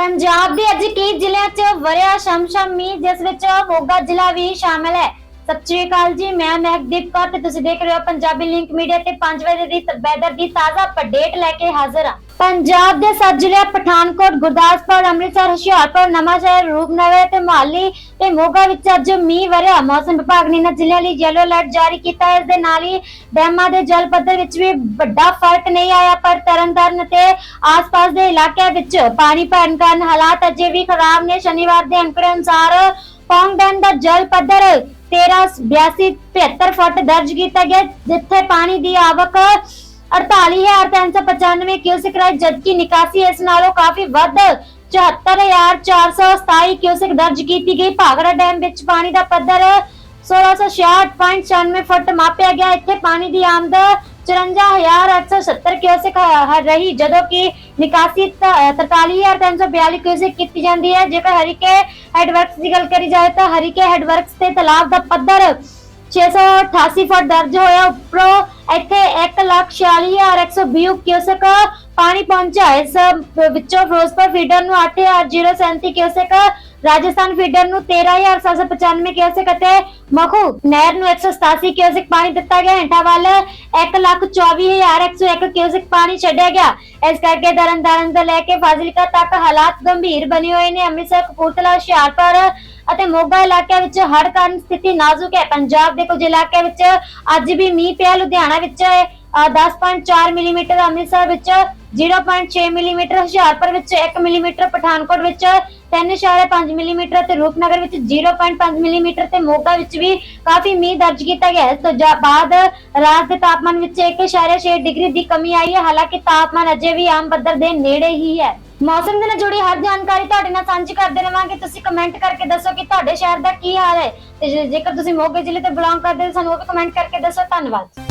ਪੰਜਾਬ ਦੇ ਅੱਜ ਕਈ ਜ਼ਿਲ੍ਹਿਆਂ 'ਚ ਵਰਿਆ ਸ਼ਮਸ਼ਮ ਮੀਂਹ, ਜਿਸ ਵਿੱਚ ਮੋਗਾ ਜ਼ਿਲ੍ਹਾ ਵੀ ਸ਼ਾਮਲ ਹੈ। ਸਤਿ ਸ਼੍ਰੀ ਅਕਾਲ ਜੀ, ਮੈਂ ਮਹਿਕਦੀਪ ਕੌਰ ਤੇ ਤੁਸੀਂ ਦੇਖ ਰਹੇ ਹੋ ਪੰਜਾਬੀ ਲਿੰਕ ਮੀਡੀਆ ਤੇ 5 ਵਜੇ ਦੀ ਵੈਦਰ ਦੀ ਤਾਜ਼ਾ ਅਪਡੇਟ ਲੈ ਕੇ ਹਾਜ਼ਰ ਹਾਂ। ਪੰਜਾਬ ਦੇ ਸੱਤ ਜ਼ਿਲ੍ਹੇ ਪਠਾਨਕੋਟ, ਗੁਰਦਾਸਪੁਰ, ਅੰਮ੍ਰਿਤਸਰ, ਹੁਸ਼ਿਆਰਪੁਰ, ਨਵਾਂਸ਼ਹਿਰ, ਰੂਪਨਗਰ ਤੇ ਮੁਹਾਲੀ ਤੇ ਮੋਗਾ ਵਿੱਚ ਅੱਜ ਮੀਂਹ ਵਰਿਆ ਮੌਸਮ ਵਿਭਾਗ ਨੇ ਇਹਨਾਂ ਜ਼ਿਲ੍ਹਿਆਂ ਲਈ ਯੈਲੋ ਅਲਰਟ ਜਾਰੀ ਕੀਤਾ। ਹੈ ਇਸ ਦੇ ਨਾਲ ਹੀ ਡੈਮਾਂ ਦੇ ਜਲ ਪੱਧਰ ਵਿੱਚ ਵੀ ਵੱਡਾ ਫ਼ਰਕ ਨਹੀਂ ਆਇਆ, ਪਰ ਤਰਨਤਾਰਨ ਤੇ ਆਸ-ਪਾਸ ਦੇ ਇਲਾਕਿਆਂ ਵਿੱਚ ਪਾਣੀ ਭਰਨ ਕਾਰਨ ਹਾਲਾਤ ਅਜੇ ਵੀ ਖਰਾਬ ਨੇ। ਸ਼ਨੀਵਾਰ ਦੇ ਅੰਕੜੇ ਅਨੁਸਾਰ ਪੌਂਗ ਡੈਮ ਦਾ ਜਲ ਪੱਧਰ 1382 73 ਫੁੱਟ ਦਰਜ ਕੀਤਾ ਗਿਆ, ਜਿੱਥੇ ਪਾਣੀ ਦੀ ਆਵਕ 48395 ਕਿਊਸਿਕ ਰਹੀ, ਜਦਕਿ ਨਿਕਾਸੀ ਇਸ ਨਾਲੋਂ ਕਾਫੀ ਵੱਧ 74427 ਕਿਊਸਿਕ ਦਰਜ ਕੀਤੀ ਗਈ। ਭਾਗੜਾ ਡੈਮ ਵਿੱਚ ਪਾਣੀ ਦਾ ਪੱਧਰ 1666.96 ਫੁੱਟ ਮਾਪਿਆ ਗਿਆ। ਇੱਥੇ ਪਾਣੀ ਦੀ ਆਮਦ 54870 ਕਿਊਸਿਕ ਹ- ਰਹੀ ਜਦੋਂ ਕਿ ਨਿਕਾਸੀ 43342 ਕਿਊਸਿਕ ਕੀਤੀ ਜਾਂਦੀ ਹੈ ਜੇਕਰ ਹਰੀਕੇ ਹੈਡਵਰਕਸ ਦੀ ਗੱਲ ਕਰੀ ਜਾਏ ਤਾਂ ਹਰੀਕੇ ਹੈਡਵਰਕਸ ਤੇ ਤਲਾਬ ਦਾ ਪੱਧਰ 688 ਫੁੱਟ ਦਰਜ ਹੋਇਆ ਉੱਪਰੋਂ ਇੱਥੇ 146120 ਕਿਊਸਕ ਪਾਣੀ ਪਹੁੰਚਾ ਇਸ ਵਿੱਚੋਂ ਫਿਰੋਜ਼ਪੁਰ ਫੀਡਰ ਨੂੰ 8037 ਕਿਊਸਕ ਰਾਜਸਥਾਨ ਫੀਡਰ ਨੂੰ 13795 ਕਿਊਸਕ ਅਤੇ ਮਖੂ ਨਹਿਰ ਨੂੰ 187 ਕਿਊਸਕ ਪਾਣੀ ਦਿੱਤਾ ਗਿਆ। ਹੇਠਾਂ ਵੱਲ 124101 ਕਿਊਸਕ ਪਾਣੀ ਛੱਡਿਆ ਗਿਆ। ਇਸ ਕਰਕੇ ਤਰਨਤਾਰਨ ਤੋਂ ਲੈ ਕੇ ਫਾਜ਼ਿਲਕਾ ਤੱਕ ਹਾਲਾਤ ਗੰਭੀਰ ਬਣੇ ਹੋਏ ਨੇ। ਅੰਮ੍ਰਿਤਸਰ ਕਪੂਰਥਲਾ ਹੁਸ਼ਿਆਰਪੁਰ ਅਤੇ ਮੋਗਾ ਇਲਾਕਿਆਂ ਵਿੱਚ ਹੜ੍ਹ ਕਾਰਨ ਸਥਿਤੀ ਨਾਜ਼ੁਕ ਹੈ। ਪੰਜਾਬ ਦੇ ਕੁਝ ਇਲਾਕਿਆਂ ਵਿੱਚ ਅੱਜ ਵੀ ਮੀਂਹ ਪਿਆ। ਲੁਧਿਆਣਾ ਵਿੱਚ ਅ, 10.4 ਮਿਲੀਮੀਟਰ ਅੰਮ੍ਰਿਤਸਰ ਵਿੱਚ 0.6 ਮਿਲੀਮੀਟਰ ਹੁਸ਼ਿਆਰਪੁਰ ਵਿੱਚ 1 ਮਿਲੀਮੀਟਰ ਪਠਾਨਕੋਟ ਵਿੱਚ 3.5 ਮਿਲੀਮੀਟਰ ਤੇ ਰੂਪਨਗਰ ਵਿੱਚ 0.5 ਮਿਲੀਮੀਟਰ ਤੇ ਮੋਗਾ ਵਿੱਚ ਵੀ ਕਾਫੀ ਮੀਂਹ ਦਰਜ ਕੀਤਾ ਗਿਆ ਹੈ। ਇਸ ਤੋਂ ਬਾਅਦ ਰਾਤ ਦੇ ਤਾਪਮਾਨ ਵਿੱਚ 1.6 ਡਿਗਰੀ ਦੀ ਕਮੀ ਆਈ ਹੈ। ਹਾਲਾਂਕਿ ਤਾਪਮਾਨ ਅਜੇ ਵੀ ਆਮ ਪੱਧਰ ਦੇ ਨੇੜੇ ਹੀ ਹੈ। ਮੌਸਮ ਦੇ ਨਾਲ ਜੁੜੀ ਹਰ ਜਾਣਕਾਰੀ ਤੁਹਾਡੇ ਨਾਲ ਸਾਂਝੀ ਕਰਦੇ ਰਵਾਂਗੇ। ਤੁਸੀਂ ਕਮੈਂਟ ਕਰਕੇ ਦੱਸੋ ਕਿ ਤੁਹਾਡੇ ਸ਼ਹਿਰ ਦਾ ਕੀ ਹਾਲ ਹੈ। ਤੇ ਜੇਕਰ ਤੁਸੀਂ ਮੋਗੇ ਜ਼ਿਲ੍ਹੇ ਤੋਂ ਬਿਲੋਂਗ ਕਰਦੇ ਹੋ, ਸਾਨੂੰ ਉਹ ਵੀ ਕਮੈਂਟ ਕਰਕੇ ਦੱਸੋ। ਧੰਨਵਾਦ।